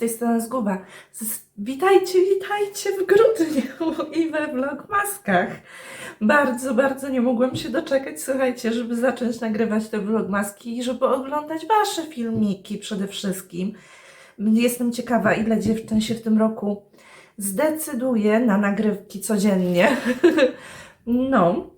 tej strony Zguba. Witajcie, witajcie w grudniu i we vlogmaskach. Bardzo, bardzo nie mogłam się doczekać, słuchajcie, żeby zacząć nagrywać te vlogmaski i żeby oglądać Wasze filmiki przede wszystkim. Jestem ciekawa, ile dziewczyn się w tym roku zdecyduje na nagrywki codziennie. No,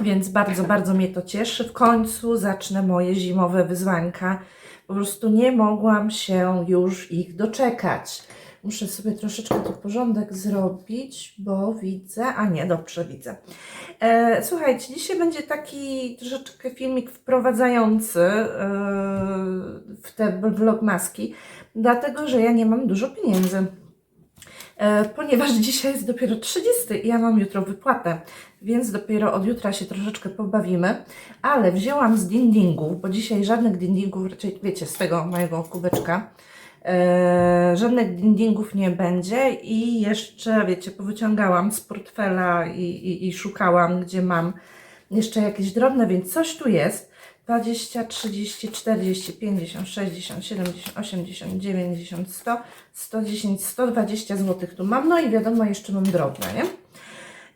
więc bardzo, bardzo mnie to cieszy. W końcu zacznę moje zimowe wyzwanka. Po prostu nie mogłam się już ich doczekać. Muszę sobie troszeczkę tu porządek zrobić, bo widzę, a nie, dobrze widzę. E, słuchajcie, dzisiaj będzie taki troszeczkę filmik wprowadzający e, w te vlogmaski, dlatego że ja nie mam dużo pieniędzy. E, ponieważ dzisiaj jest dopiero 30 i ja mam jutro wypłatę, więc dopiero od jutra się troszeczkę pobawimy, ale wzięłam z dindingów, bo dzisiaj żadnych dindingów, raczej wiecie, z tego mojego kubeczka, e, żadnych dindingów nie będzie i jeszcze, wiecie, powyciągałam z portfela i, i, i szukałam, gdzie mam jeszcze jakieś drobne, więc coś tu jest. 20, 30, 40, 50, 60, 70, 80, 90, 100, 110, 120 zł tu mam. No i wiadomo, jeszcze mam drobne, nie?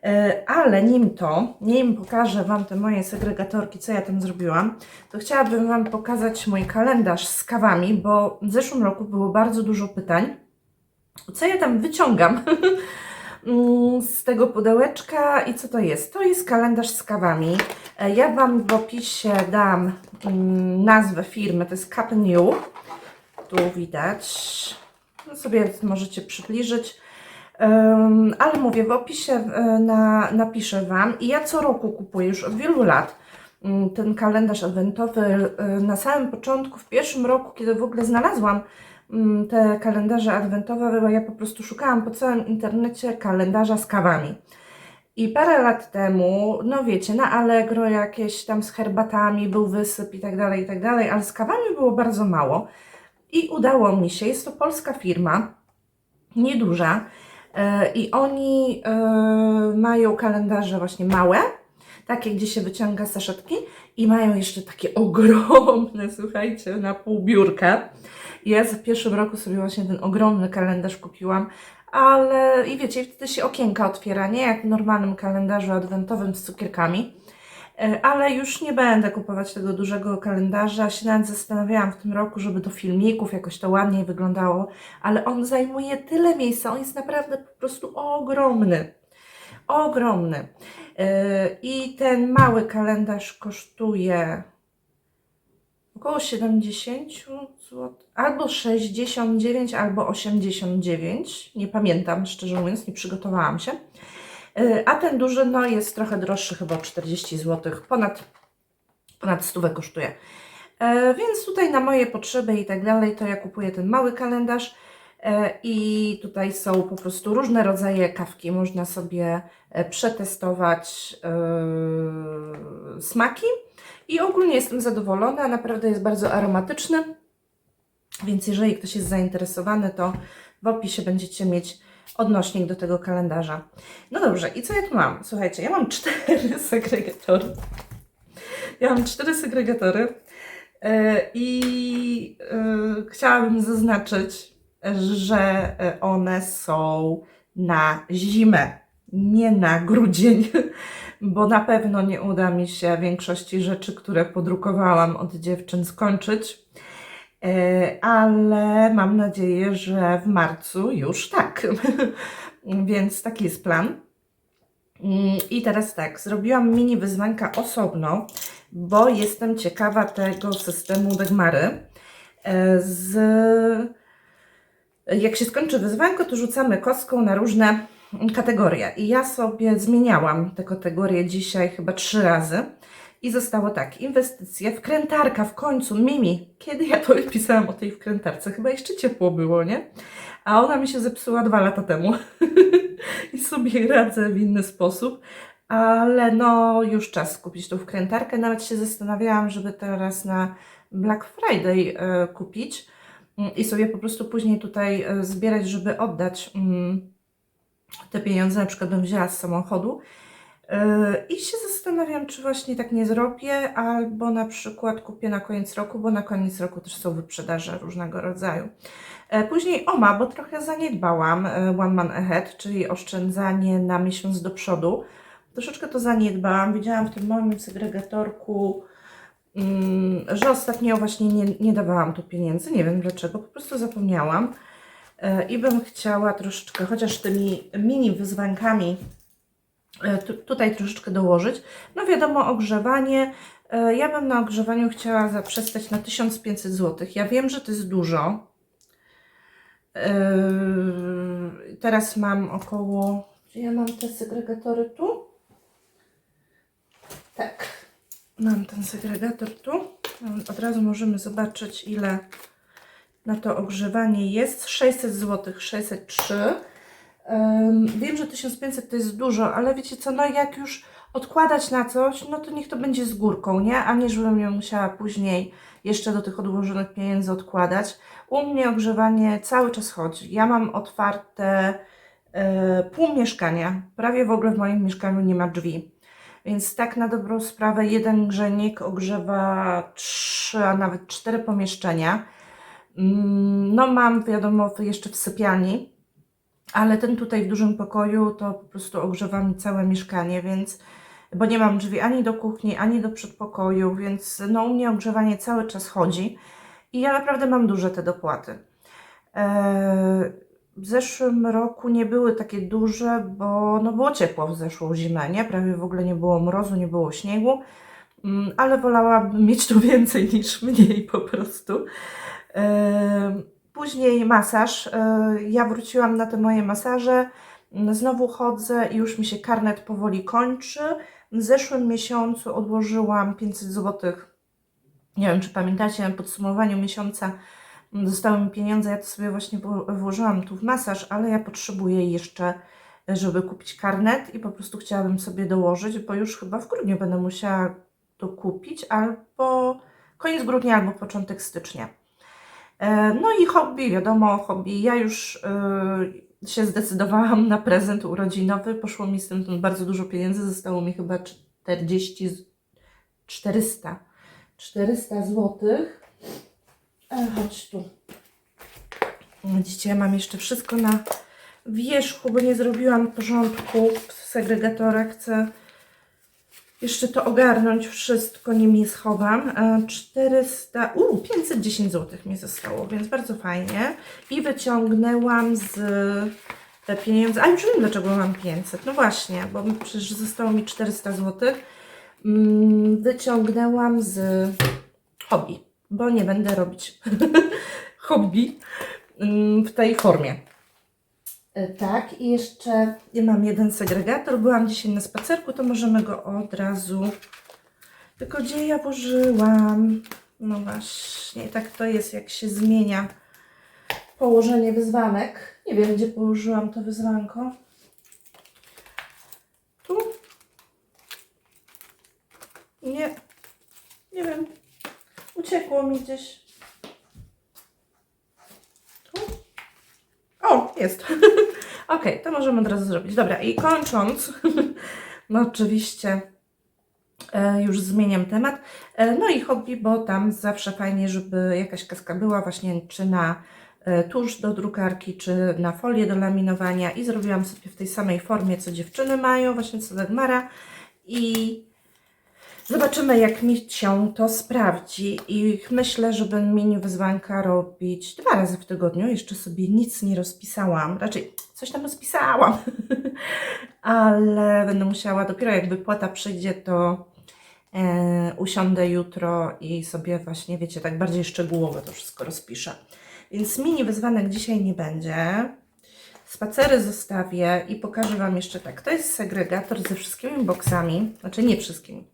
E, Ale nim to, nim pokażę Wam te moje segregatorki, co ja tam zrobiłam, to chciałabym Wam pokazać mój kalendarz z kawami, bo w zeszłym roku było bardzo dużo pytań, co ja tam wyciągam mm, z tego pudełeczka i co to jest? To jest kalendarz z kawami. E, Ja Wam w opisie dam mm, nazwę firmy, to jest Cup New. Tu widać. No sobie możecie przybliżyć. Ale mówię, w opisie e, na, napiszę Wam i ja co roku kupuję już od wielu lat mm, ten kalendarz adwentowy. E, Na samym początku, w pierwszym roku, kiedy w ogóle znalazłam mm, te kalendarze adwentowe, bo ja po prostu szukałam po całym internecie kalendarza z kawami. I parę lat temu, no wiecie, na Allegro jakieś tam z herbatami był wysyp i tak dalej, i tak dalej, ale z kawami było bardzo mało. I udało mi się, jest to polska firma, nieduża, i oni e, mają kalendarze właśnie małe, takie, gdzie się wyciąga saszetki i mają jeszcze takie ogromne, słuchajcie, na pół biurka. Ja w pierwszym roku sobie właśnie ten ogromny kalendarz kupiłam, ale i wiecie, wtedy się okienka otwiera, nie jak w normalnym kalendarzu adwentowym z cukierkami. E, Ale już nie będę kupować tego dużego kalendarza. Się nawet zastanawiałam w tym roku, żeby do filmików jakoś to ładniej wyglądało, ale on zajmuje tyle miejsca, on jest naprawdę po prostu ogromny. Ogromny. E, I ten mały kalendarz kosztuje około 70 zł, albo 69, albo 89. Nie pamiętam, szczerze mówiąc, nie przygotowałam się. E, A ten duży no, jest trochę droższy, chyba o 40 zł, ponad, ponad stówę kosztuje. E, Więc tutaj na moje potrzeby i tak dalej, to ja kupuję ten mały kalendarz. E, I tutaj są po prostu różne rodzaje kawki. Można sobie przetestować e, smaki. I ogólnie jestem zadowolona, naprawdę jest bardzo aromatyczny. Więc jeżeli ktoś jest zainteresowany, to w opisie będziecie mieć odnośnik do tego kalendarza. No dobrze, i co ja tu mam? Słuchajcie, ja mam cztery segregatory. Ja mam cztery segregatory e, i e, chciałabym zaznaczyć, że e, one są na zimę, nie na grudzień, bo na pewno nie uda mi się większości rzeczy, które podrukowałam od dziewczyn skończyć. E, ale mam nadzieję, że w marcu już tak. Więc taki jest plan. Mm, I teraz tak, zrobiłam mini wyzwanka osobno, bo jestem ciekawa tego systemu Dagmary. E, Z... Jak się skończy wyzwanko, to rzucamy kostką na różne kategorie. I ja sobie zmieniałam te kategorie dzisiaj chyba trzy razy. I zostało tak, inwestycje, wkrętarka w końcu, Mimi, kiedy ja to pisałam o tej wkrętarce? Chyba jeszcze ciepło było, nie? A ona mi się zepsuła dwa lata temu i sobie radzę w inny sposób, ale no już czas kupić tą wkrętarkę. Nawet się zastanawiałam, żeby teraz na Black Friday e, kupić mm, i sobie po prostu później tutaj e, zbierać, żeby oddać mm, te pieniądze, na przykład bym wzięła z samochodu. I się zastanawiam, czy właśnie tak nie zrobię, albo na przykład kupię na koniec roku, bo na koniec roku też są wyprzedaże różnego rodzaju. E, Później OMA, bo trochę zaniedbałam e, One Man Ahead, czyli oszczędzanie na miesiąc do przodu. Troszeczkę to zaniedbałam. Widziałam w tym moim segregatorku, mm, że ostatnio właśnie nie, nie dawałam tu pieniędzy. Nie wiem dlaczego, po prostu zapomniałam. E, I bym chciała troszeczkę, chociaż tymi mini wyzwankami, tutaj troszeczkę dołożyć. No wiadomo, ogrzewanie. E, Ja bym na ogrzewaniu chciała zaprzestać na 1500 zł. Ja wiem, że to jest dużo. Yy, Teraz mam około. Czy ja mam te segregatory tu? Tak. Mam ten segregator tu. Od razu możemy zobaczyć, ile na to ogrzewanie jest. 600 zł, 603. Wiem, że 1500 to jest dużo, ale wiecie co, no jak już odkładać na coś, no to niech to będzie z górką, nie? A nie, żebym ją musiała później jeszcze do tych odłożonych pieniędzy odkładać. U mnie ogrzewanie cały czas chodzi. Ja mam otwarte e, pół mieszkania. Prawie w ogóle w moim mieszkaniu nie ma drzwi. Więc tak na dobrą sprawę jeden grzejnik ogrzewa trzy, a nawet cztery pomieszczenia. Mm, No mam wiadomo jeszcze w sypialni, ale ten tutaj w dużym pokoju to po prostu ogrzewa mi całe mieszkanie, więc bo nie mam drzwi ani do kuchni, ani do przedpokoju, więc no u mnie ogrzewanie cały czas chodzi i ja naprawdę mam duże te dopłaty. Eee, w zeszłym roku nie były takie duże, bo no było ciepło w zeszłą zimę, nie? Prawie w ogóle nie było mrozu, nie było śniegu, Mm, ale wolałabym mieć tu więcej niż mniej po prostu. Później masaż. Eee, Ja wróciłam na te moje masaże. Znowu chodzę i już mi się karnet powoli kończy. W zeszłym miesiącu odłożyłam 500 zł. Nie wiem, czy pamiętacie, na podsumowaniu miesiąca zostały mi pieniądze. Ja to sobie właśnie wło- włożyłam tu w masaż, ale ja potrzebuję jeszcze, żeby kupić karnet i po prostu chciałabym sobie dołożyć, bo już chyba w grudniu będę musiała to kupić, albo koniec grudnia, albo początek stycznia. E, No i hobby, wiadomo, hobby. Ja już y, się zdecydowałam na prezent urodzinowy. Poszło mi z tym bardzo dużo pieniędzy. Zostało mi chyba 40, z- 400, 400 złotych. E, chodź tu. Widzicie, ja mam jeszcze wszystko na wierzchu, bo nie zrobiłam porządku w segregatorach. Chcę jeszcze to ogarnąć wszystko, nim je schowam. E, 400, u 510 zł mi zostało, więc bardzo fajnie. I wyciągnęłam z te pieniądze, a już wiem dlaczego mam 500, no właśnie, bo przecież zostało mi 400 zł. Mm, Wyciągnęłam z hobby, bo nie będę robić hobby mm, w tej formie. E, Tak, i jeszcze ja mam jeden segregator. Byłam dzisiaj na spacerku, to możemy go od razu. Tylko gdzie ja włożyłam? No właśnie, tak to jest, jak się zmienia położenie wyzwanek. Nie wiem, gdzie położyłam to wyzwanko. Tu? Nie. Nie wiem. Uciekło mi gdzieś. O, jest. Ok, to możemy od razu zrobić. Dobra, i kończąc, no oczywiście e, już zmieniam temat. E, no i hobby, bo tam zawsze fajnie, żeby jakaś kaska była właśnie czy na e, tusz do drukarki, czy na folię do laminowania i zrobiłam sobie w tej samej formie, co dziewczyny mają, właśnie co Dagmara i Zobaczymy, jak mi się to sprawdzi. I myślę, że będę mini wyzwanka robić dwa razy w tygodniu. Jeszcze sobie nic nie rozpisałam. Raczej coś tam rozpisałam. Ale będę musiała, dopiero jak wypłata przyjdzie, to e, usiądę jutro i sobie właśnie, wiecie, tak bardziej szczegółowo to wszystko rozpiszę. Więc mini wyzwanek dzisiaj nie będzie. Spacery zostawię i pokażę Wam jeszcze tak. To jest segregator ze wszystkimi boksami, znaczy nie wszystkimi,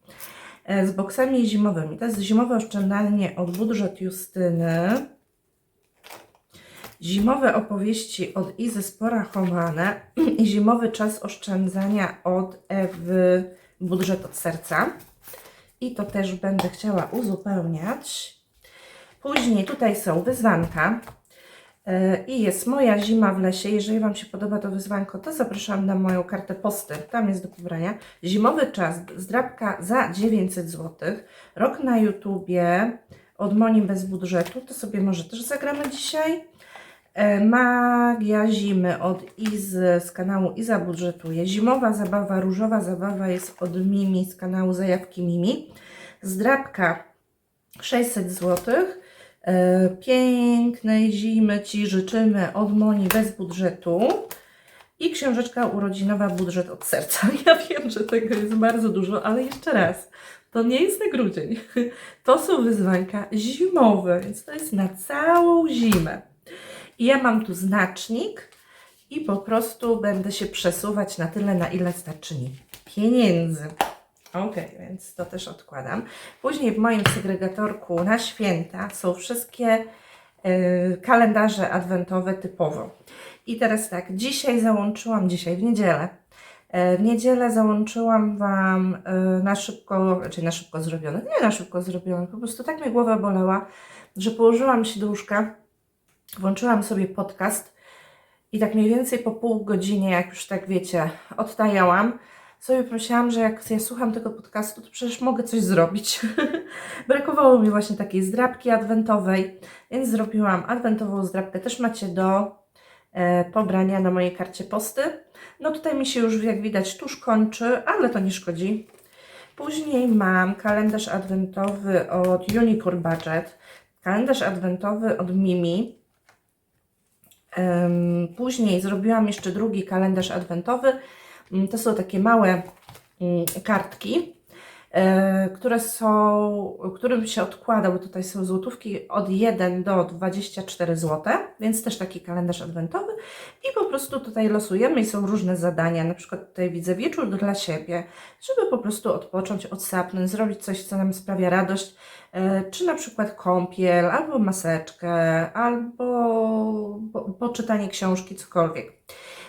z boksami zimowymi. To jest zimowe oszczędzanie od budżet Justyny. Zimowe opowieści od Izy Sporachowane i zimowy czas oszczędzania od Ewy Budżet od serca. I to też będę chciała uzupełniać. Później tutaj są wyzwanka. E, I jest moja zima w lesie. Jeżeli Wam się podoba to wyzwanko, to zapraszam na moją kartę posty. Tam jest do pobrania. Zimowy czas, zdrabka za 900 zł. Rok na YouTubie od Moni bez budżetu. To sobie może też zagramy dzisiaj. E, Magia zimy od Izy z kanału Iza budżetuje. Zimowa zabawa, różowa zabawa jest od Mimi z kanału Zajawki Mimi. Zdrabka 600 zł. E, Pięknej zimy Ci życzymy od Moni bez budżetu. I książeczka urodzinowa budżet od serca. Ja wiem, że tego jest bardzo dużo, ale jeszcze raz. To nie jest na grudzień. To są wyzwanka zimowe, więc to jest na całą zimę. I ja mam tu znacznik i po prostu będę się przesuwać na tyle, na ile starczy mi pieniędzy. Ok, więc to też odkładam. Później w moim segregatorku na święta są wszystkie y, kalendarze adwentowe typowo. I teraz tak, dzisiaj załączyłam, dzisiaj w niedzielę, e, w niedzielę załączyłam Wam e, na szybko, czyli na szybko zrobione, nie na szybko zrobione, po prostu tak mnie głowa bolała, że położyłam się do łóżka, włączyłam sobie podcast i tak mniej więcej po pół godzinie, jak już tak wiecie, odtajałam, sobie pomyślałam, że jak ja słucham tego podcastu, to przecież mogę coś zrobić. Brakowało mi właśnie takiej zdrabki adwentowej, więc zrobiłam adwentową zdrabkę. Też macie do e, pobrania na mojej karcie posty. No tutaj mi się już, jak widać, tuż kończy, ale to nie szkodzi. Później mam kalendarz adwentowy od Unicorn Budget, kalendarz adwentowy od Mimi. Później zrobiłam jeszcze drugi kalendarz adwentowy. Mm, To są takie małe mm, kartki, e, które są, którym się odkłada, bo tutaj są złotówki od 1 do 24 zł, więc też taki kalendarz adwentowy. I po prostu tutaj losujemy i są różne zadania, na przykład tutaj widzę wieczór dla siebie, żeby po prostu odpocząć, odsapnąć, zrobić coś, co nam sprawia radość, e, czy na przykład kąpiel, albo maseczkę, albo po, poczytanie książki, cokolwiek.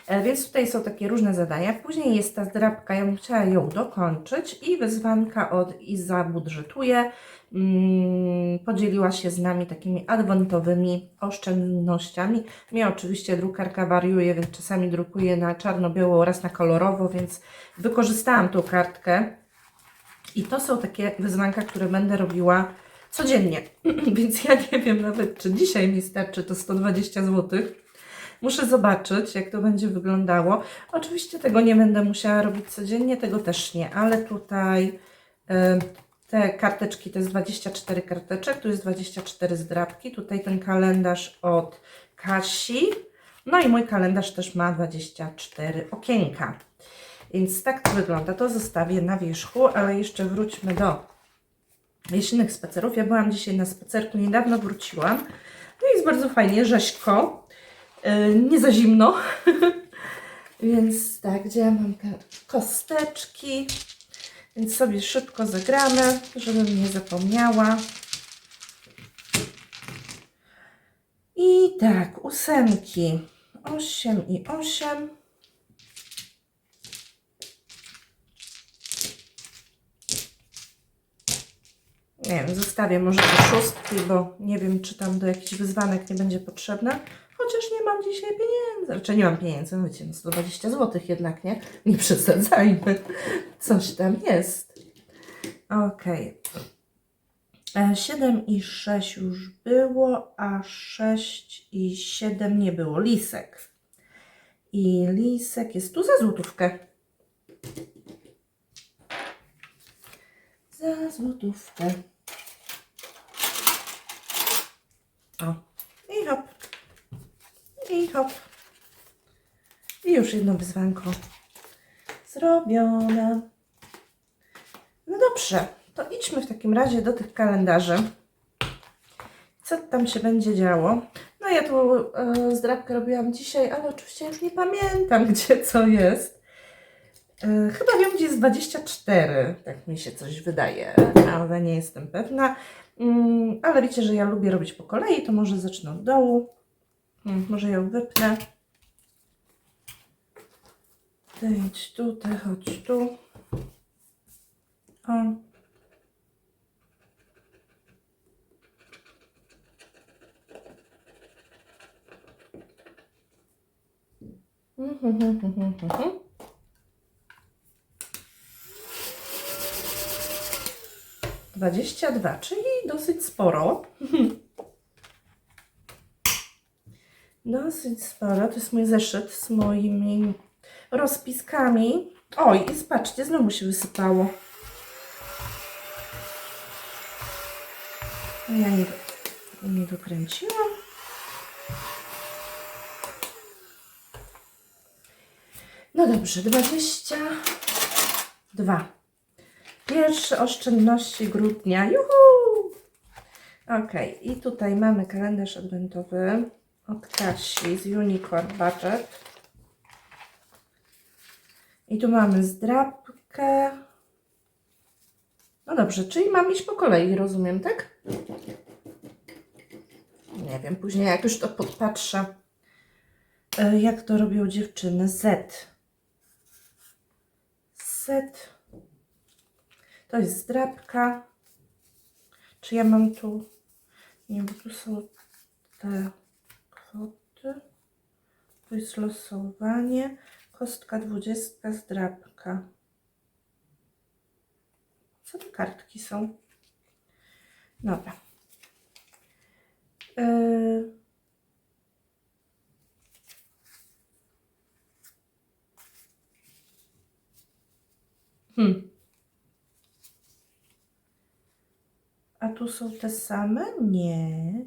E, Więc tutaj są takie różne zadania. Później jest ta zdrabka, ja bym chciała ją dokończyć i wyzwanka od Iza budżetuje. Mm, podzieliła się z nami takimi adwentowymi oszczędnościami. Mnie oczywiście drukarka wariuje, więc czasami drukuję na czarno-biało oraz na kolorowo, więc wykorzystałam tą kartkę. I to są takie wyzwanka, które będę robiła codziennie. Więc ja nie wiem nawet, czy dzisiaj mi starczy to 120 zł. Muszę zobaczyć, jak to będzie wyglądało. Oczywiście tego nie będę musiała robić codziennie, tego też nie, ale tutaj e, te karteczki to jest 24 karteczek, tu jest 24 zdrabki, tutaj ten kalendarz od Kasi. No i mój kalendarz też ma 24 okienka. Więc tak to wygląda. To zostawię na wierzchu, ale jeszcze wróćmy do jesiennych spacerów. Ja byłam dzisiaj na spacerku, niedawno wróciłam. No i jest bardzo fajnie, rzeźko, nie za zimno. Więc tak, gdzie ja mam te kosteczki. Więc sobie szybko zagramy, żebym nie zapomniała. I tak, ósemki. 8 i 8. Nie wiem, zostawię może te szóstki, bo nie wiem, czy tam do jakichś wyzwanek nie będzie potrzebne. Chociaż nie mam dzisiaj pieniędzy. Znaczy nie mam pieniędzy, no wiecie, no 120 zł jednak, nie? Nie przesadzajmy. Coś tam jest. Okej. E, 7 i 6 już było, a 6 i 7 nie było. Lisek. I lisek jest tu za złotówkę. Za złotówkę. O. I hop. I hop. I już jedno wyzwanko zrobione. No dobrze, to idźmy w takim razie do tych kalendarzy. Co tam się będzie działo? No ja tu e, zdrabkę robiłam dzisiaj, ale oczywiście już nie pamiętam, gdzie co jest. E, chyba wiem, gdzie jest 24, tak mi się coś wydaje, ale nie jestem pewna. Mm, ale wiecie, że ja lubię robić po kolei, to może zacznę od dołu. Hmm, może ją wypnę. Ty idź tu, ty chodź tu. O. Mhm, mhm, mhm, mhm. Dwadzieścia dwa, czyli dosyć sporo. Dosyć sporo. To jest mój zeszyt z moimi rozpiskami. Oj, i spatrzcie, znowu się wysypało. Ja nie, nie dokręciłam. No dobrze, 22. Pierwsze oszczędności grudnia. Juhu! Ok, i tutaj mamy kalendarz adwentowy od Kasi z Unicorn Budget. I tu mamy zdrabkę. No dobrze, czyli mam iść po kolei, rozumiem, tak? Nie wiem, później jak już to podpatrzę, e, jak to robią dziewczyny. Z. Z. To jest zdrabka. Czy ja mam tu... Nie, bo tu są te. Jest losowanie. Kostka dwudziestka, zdrabka. Co te kartki są? Dobra. Yy. Hmm. A tu są te same? Nie.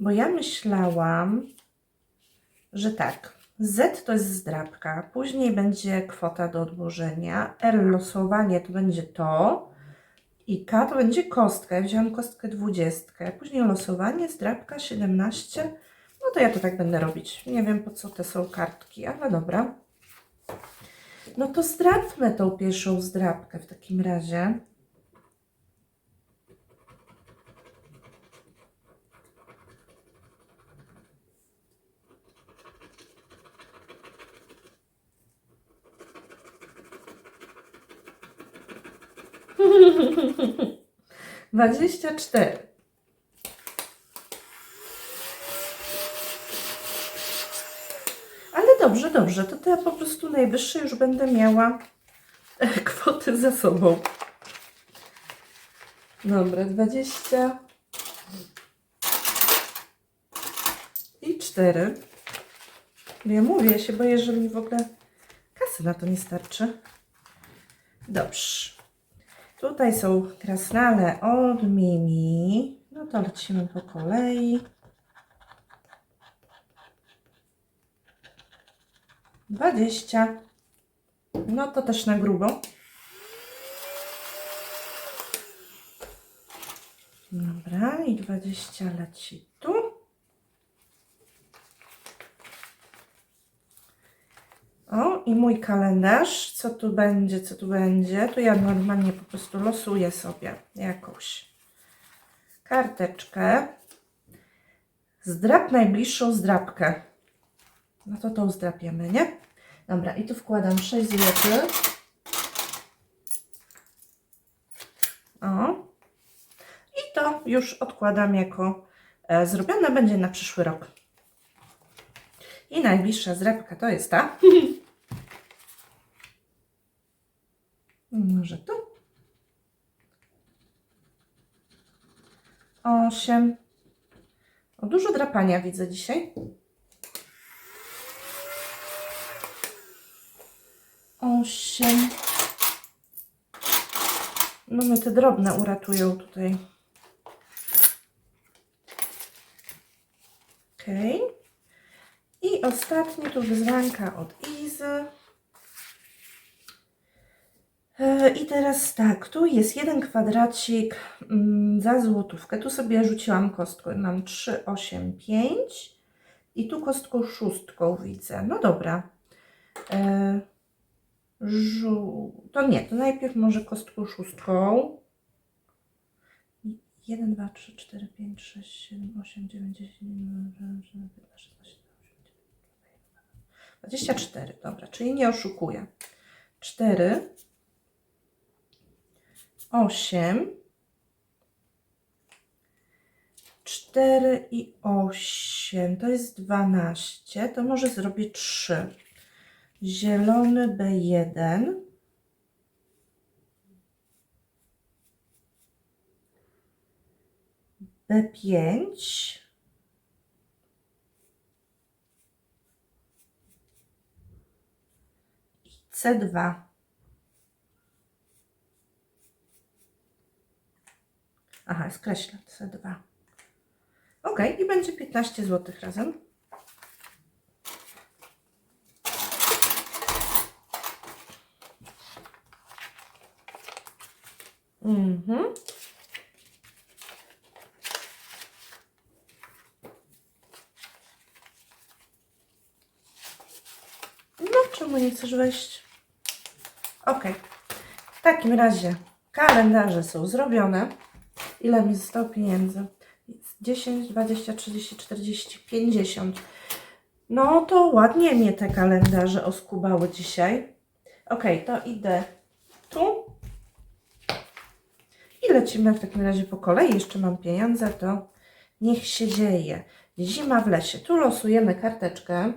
Bo ja myślałam, że tak. Z to jest zdrabka, później będzie kwota do odłożenia, R losowanie to będzie to i K to będzie kostka. Ja wziąłam kostkę 20, później losowanie, zdrabka 17. No to ja to tak będę robić. Nie wiem po co te są kartki, ale dobra. No to zdradźmy tą pierwszą zdrabkę w takim razie. Dwadzieścia cztery. Ale dobrze, dobrze, to, ja po prostu najwyższe już będę miała e, kwoty za sobą. Dobra, dwadzieścia i cztery. Ja mówię, ja się boję, że mi w ogóle kasy na to nie starczy. Dobrze. Tutaj są krasnale od Mimi. No to lecimy po kolei. Dwadzieścia. No to też na grubo. Dobra, i dwadzieścia leci tu. O, i mój kalendarz. Co tu będzie, co tu będzie? Tu ja normalnie po prostu losuję sobie jakąś karteczkę. Zdrap najbliższą zdrabkę. No to tą zdrapiemy, nie? Dobra, i tu wkładam 6 zł. O. I to już odkładam jako e, zrobione będzie na przyszły rok. I najbliższa zdrabka to jest ta. Może tu. Osiem. O, dużo drapania widzę dzisiaj. Osiem. No mnie te drobne uratują tutaj. Okay. I ostatnie tu wyzwanka od Izy. E, I teraz tak, tu jest jeden kwadracik mm, za złotówkę. Tu sobie rzuciłam kostką. Mam 3, 8, 5 i tu kostką szóstką widzę. No dobra. E. To nie, to najpierw może kostką szóstką. 1, 2, 3, 4, 5, 6, 7, 8, 9, 10, 11, 12, 16, 24, dobra, czyli nie oszukuję. 4, 8, 4 i 8, to jest 12, to może zrobię 3. zielony B1, B5, i C2. Aha, skreślę C2. Ok, i będzie 15 zł razem. Mhm. No, czemu nie chcesz wejść? Ok. W takim razie kalendarze są zrobione. Ile mi zostało pieniędzy? 10, 20, 30, 40, 50. No to ładnie mnie te kalendarze oskubały dzisiaj. Ok, to idę tu. I lecimy w takim razie po kolei. Jeszcze mam pieniądze, to niech się dzieje. Zima w lesie. Tu losujemy karteczkę.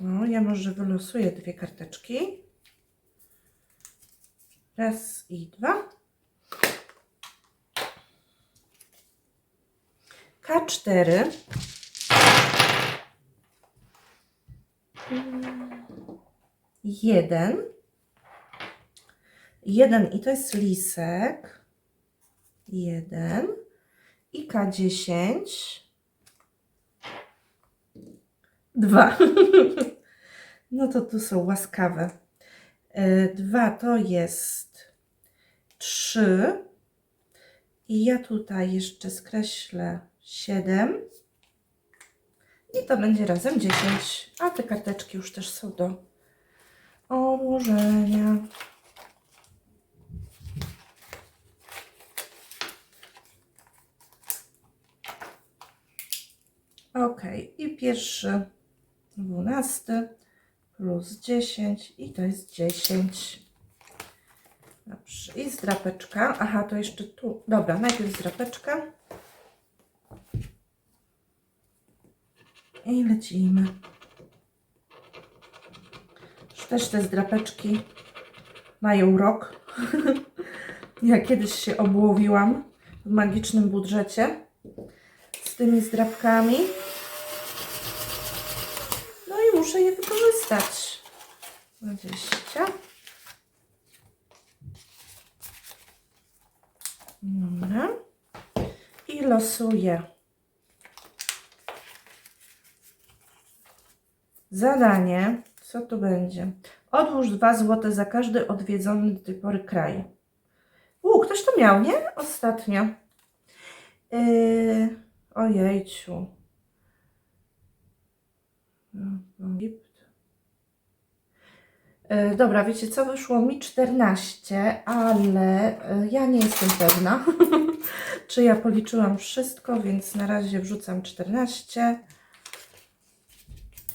No, ja może wylosuję dwie karteczki. Raz i dwa. K4. Jeden. Jeden i to jest lisek. Jeden. I K10. Dwa. No to tu są łaskawe. E, Dwa to jest trzy. I ja tutaj jeszcze skreślę siedem. I to będzie razem 10. A te karteczki już też są do odłożenia. Ok, i pierwszy, dwunasty plus 10 i to jest 10. Dobrze, i zdrapeczka. Aha, to jeszcze tu. Dobra, najpierw zdrapeczka. I lecimy. Też te zdrapeczki mają rok. ja kiedyś się obłowiłam w magicznym budżecie z tymi zdrapkami. No i muszę je wykorzystać. 20. Dobra. I losuję. Zadanie. Co tu będzie? Odłóż 2 zł za każdy odwiedzony do tej pory kraj. U, ktoś to miał, nie? Ostatnio. Yy, ojejciu. Egipt. E, Dobra, wiecie co, wyszło mi 14, ale e, ja nie jestem pewna, czy ja policzyłam wszystko, więc na razie wrzucam 14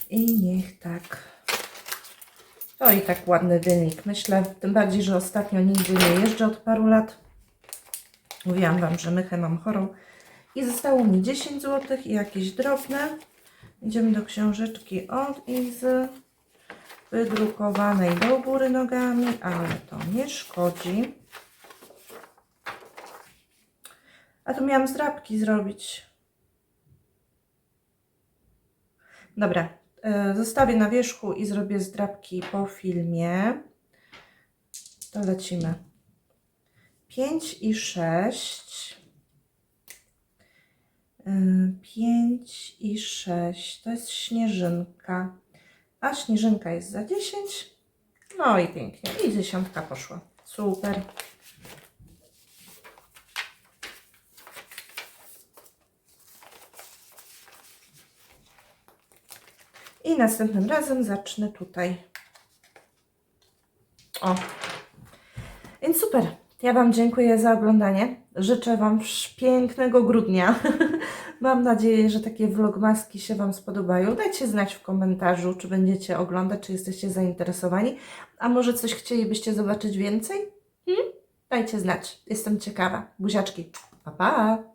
i niech tak. To i tak ładny wynik, myślę, tym bardziej, że ostatnio nigdzie nie jeżdżę od paru lat. Mówiłam Wam, że mychę mam chorą i zostało mi 10 zł i jakieś drobne. Idziemy do książeczki od Izy, wydrukowanej do góry nogami, ale to nie szkodzi. A tu miałam zdrabki zrobić. Dobra, e, zostawię na wierzchu i zrobię zdrabki po filmie. To lecimy. 5 i 6. 5 i 6 to jest śnieżynka, a śnieżynka jest za 10. No i pięknie. I dziesiątka poszła. Super. I następnym razem zacznę tutaj. O. Więc super. Ja Wam dziękuję za oglądanie. Życzę Wam pięknego grudnia. Mam nadzieję, że takie vlogmaski się Wam spodobają. Dajcie znać w komentarzu, czy będziecie oglądać, czy jesteście zainteresowani. A może coś chcielibyście zobaczyć więcej? Hmm? Dajcie znać. Jestem ciekawa. Buziaczki. Pa, pa!